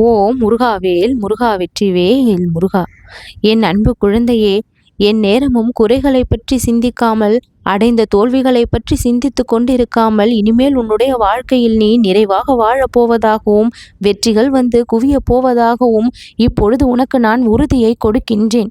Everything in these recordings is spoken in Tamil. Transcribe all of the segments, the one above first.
ஓ முருகாவேல் முருகா வெற்றிவேல் முருகா. என் அன்பு குழந்தையே என் நேரமும் குறைகளை பற்றி சிந்திக்காமல் அடைந்த தோல்விகளை பற்றி சிந்தித்து கொண்டிருக்காமல் இனிமேல் உன்னுடைய வாழ்க்கையில் நீ நிறைவாக வாழப் போவதாகவும் வெற்றிகள் வந்து குவியப் போவதாகவும் இப்பொழுது உனக்கு நான் உறுதியை கொடுக்கின்றேன்.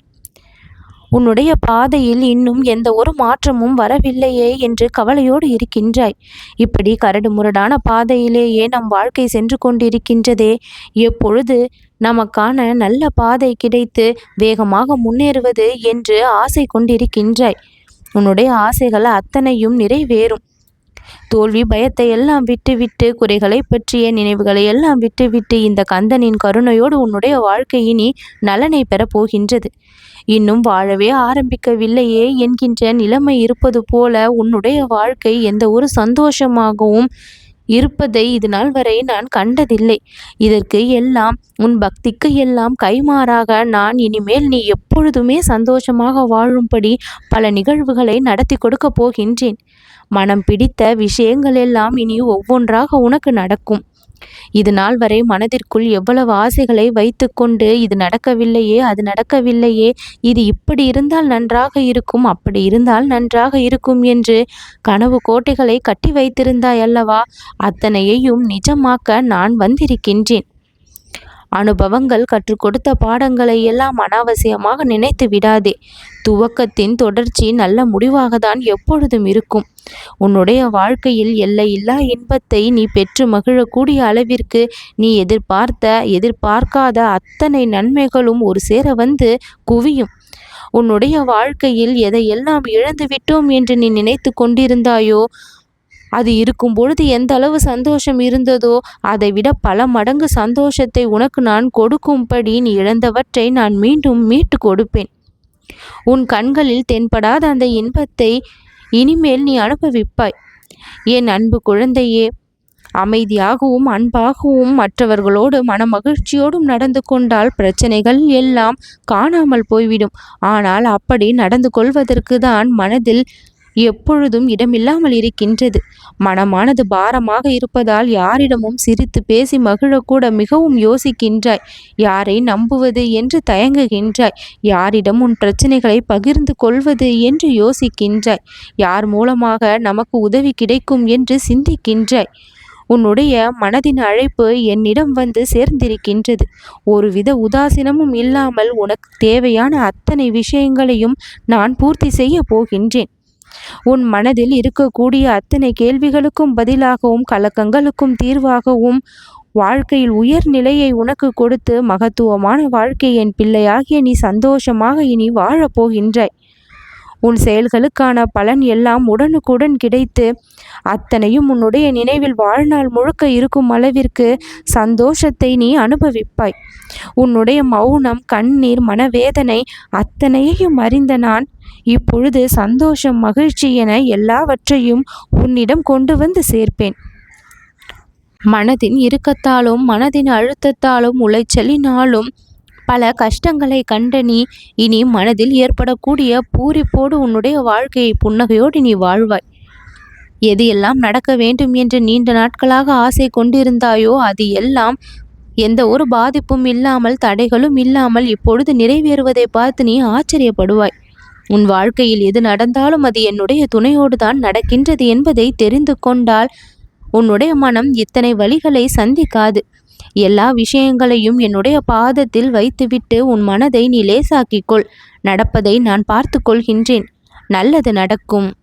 உன்னுடைய பாதையில் இன்னும் எந்த ஒரு மாற்றமும் வரவில்லையே என்று கவலையோடு இருக்கின்றாய். இப்படி கரடு முரடான பாதையிலேயே நம் வாழ்க்கை சென்று கொண்டிருக்கின்றதே. எப்பொழுது நமக்கான நல்ல பாதை கிடைத்து வேகமாக முன்னேறுவது என்று ஆசை கொண்டிருக்கின்றாய். உன்னுடைய ஆசைகள் அத்தனையும் நிறைவேறும். தோல்வி பயத்தை எல்லாம் விட்டுவிட்டு குறைகளை பற்றிய நினைவுகளை எல்லாம் விட்டுவிட்டு இந்த கந்தனின் கருணையோடு உன்னுடைய வாழ்க்கை இனி நலனை பெறப் போகின்றது. இன்னும் வாழவே ஆரம்பிக்கவில்லையே என்கின்ற நிலைமை இருப்பது போல உன்னுடைய வாழ்க்கை எந்த ஒரு சந்தோஷமாகவும் இருப்பதை இது நாள் வரை நான் கண்டதில்லை. இதற்கு எல்லாம் உன் பக்திக்கு எல்லாம் கைமாறாக நான் இனிமேல் நீ எப்பொழுதுமே சந்தோஷமாக வாழும்படி பல நிகழ்வுகளை நடத்தி கொடுக்கப் போகின்றேன். மனம் பிடித்த விஷயங்கள் எல்லாம் இனி ஒவ்வொன்றாக உனக்கு நடக்கும். இது நாள் வரை மனதிற்குள் எவ்வளவு ஆசைகளை வைத்துக்கொண்டு இது நடக்கவில்லையே அது நடக்கவில்லையே இது இப்படி இருந்தால் நன்றாக இருக்கும் அப்படி இருந்தால் நன்றாக இருக்கும் என்று கனவு கோட்டைகளை கட்டி வைத்திருந்தாய் அல்லவா? அத்தனையையும் நிஜமாக்க நான் வந்திருக்கின்றேன். அனுபவங்கள் கற்றுக் கொடுத்த பாடங்களை எல்லாம் அனாவசியமாக நினைத்து விடாதே. துவக்கத்தின் தொடர்ச்சி நல்ல முடிவாகத்தான் எப்பொழுதும் இருக்கும். உன்னுடைய வாழ்க்கையில் எல்லையில்லா இன்பத்தை நீ பெற்று மகிழக்கூடிய அளவிற்கு நீ எதிர்பார்த்த எதிர்பார்க்காத அத்தனை நன்மைகளும் ஒரு சேர வந்து குவியும். உன்னுடைய வாழ்க்கையில் எதையெல்லாம் இழந்து விட்டோம் என்று நீ நினைத்து கொண்டிருந்தாயோ அது இருக்கும் பொழுது எந்த அளவு சந்தோஷம் இருந்ததோ அதை விட பல மடங்கு சந்தோஷத்தை உனக்கு நான் கொடுக்கும்படி நீ இழந்தவற்றை நான் மீண்டும் மீட்டு கொடுப்பேன். உன் கண்களில் தென்படாத அந்த இன்பத்தை இனிமேல் நீ அனுபவிப்பாய். என் அன்பு குழந்தையே அமைதியாகவும் அன்பாகவும் மற்றவர்களோடு மனமகிழ்ச்சியோடும் நடந்து கொண்டால் பிரச்சனைகள் எல்லாம் காணாமல் போய்விடும். ஆனால் அப்படி நடந்து கொள்வதற்கு தான் மனதில் எப்பொழுதும் இடமில்லாமல் இருக்கின்றது. மனமானது பாரமாக இருப்பதால் யாரிடமும் சிரித்து பேசி மகிழக்கூட மிகவும் யோசிக்கின்றாய். யாரை நம்புவது என்று தயங்குகின்றாய். யாரிடம் உன் பிரச்சனைகளை பகிர்ந்து கொள்வது என்று யோசிக்கின்றாய். யார் மூலமாக நமக்கு உதவி கிடைக்கும் என்று சிந்திக்கின்றாய். உன்னுடைய மனதின் அழைப்பு என்னிடம் வந்து சேர்ந்திருக்கின்றது. ஒருவித உதாசீனமும் இல்லாமல் உனக்கு தேவையான அத்தனை விஷயங்களையும் நான் பூர்த்தி செய்ய போகின்றேன். உன் மனதில் இருக்கக்கூடிய அத்தனை கேள்விகளுக்கும் பதிலாகவும் கலக்கங்களுக்கும் தீர்வாகவும் வாழ்க்கையில் உயர் நிலையை உனக்கு கொடுத்து மகத்துவமான வாழ்க்கை என் பிள்ளையாகிய நீ சந்தோஷமாக இனி வாழப்போகின்றாய். உன் செயல்களுக்கான பலன் எல்லாம் உடனுக்குடன் கிடைத்து அத்தனையும் உன்னுடைய நினைவில் வாழ்நாள் முழுக்க இருக்கும் அளவிற்கு சந்தோஷத்தை நீ அனுபவிப்பாய். உன்னுடைய மௌனம் கண்ணீர் மனவேதனை அத்தனையையும் அறிந்த நான் இப்பொழுது சந்தோஷம் மகிழ்ச்சி என எல்லாவற்றையும் உன்னிடம் கொண்டு வந்து சேர்ப்பேன். மனதின் இறுக்கத்தாலும் மனதின் அழுத்தத்தாலும் உளைச்சலினாலும் பல கஷ்டங்களை கண்ட நீ இனி மனதில் ஏற்படக்கூடிய பூரிப்போடு உன்னுடைய வாழ்க்கையை புன்னகையோடு நீ வாழ்வாய். எது எல்லாம் நடக்க வேண்டும் என்று நீண்ட நாட்களாக ஆசை கொண்டிருந்தாயோ அது எல்லாம் எந்த ஒரு பாதிப்பும் இல்லாமல் தடைகளும் இல்லாமல் இப்பொழுது நிறைவேறுவதை பார்த்து நீ ஆச்சரியப்படுவாய். உன் வாழ்க்கையில் எது நடந்தாலும் அது என்னுடைய துணையோடு தான் நடக்கின்றது என்பதை தெரிந்து கொண்டால் உன்னுடைய மனம் இத்தனை வழிகளை சந்திக்காது. எல்லா விஷயங்களையும் என்னுடைய பாதத்தில் வைத்துவிட்டு உன் மனதை நீ லேசாக்கிக்கொள் நடப்பதை நான் பார்த்து கொள்கின்றேன். நல்லது நடக்கும்.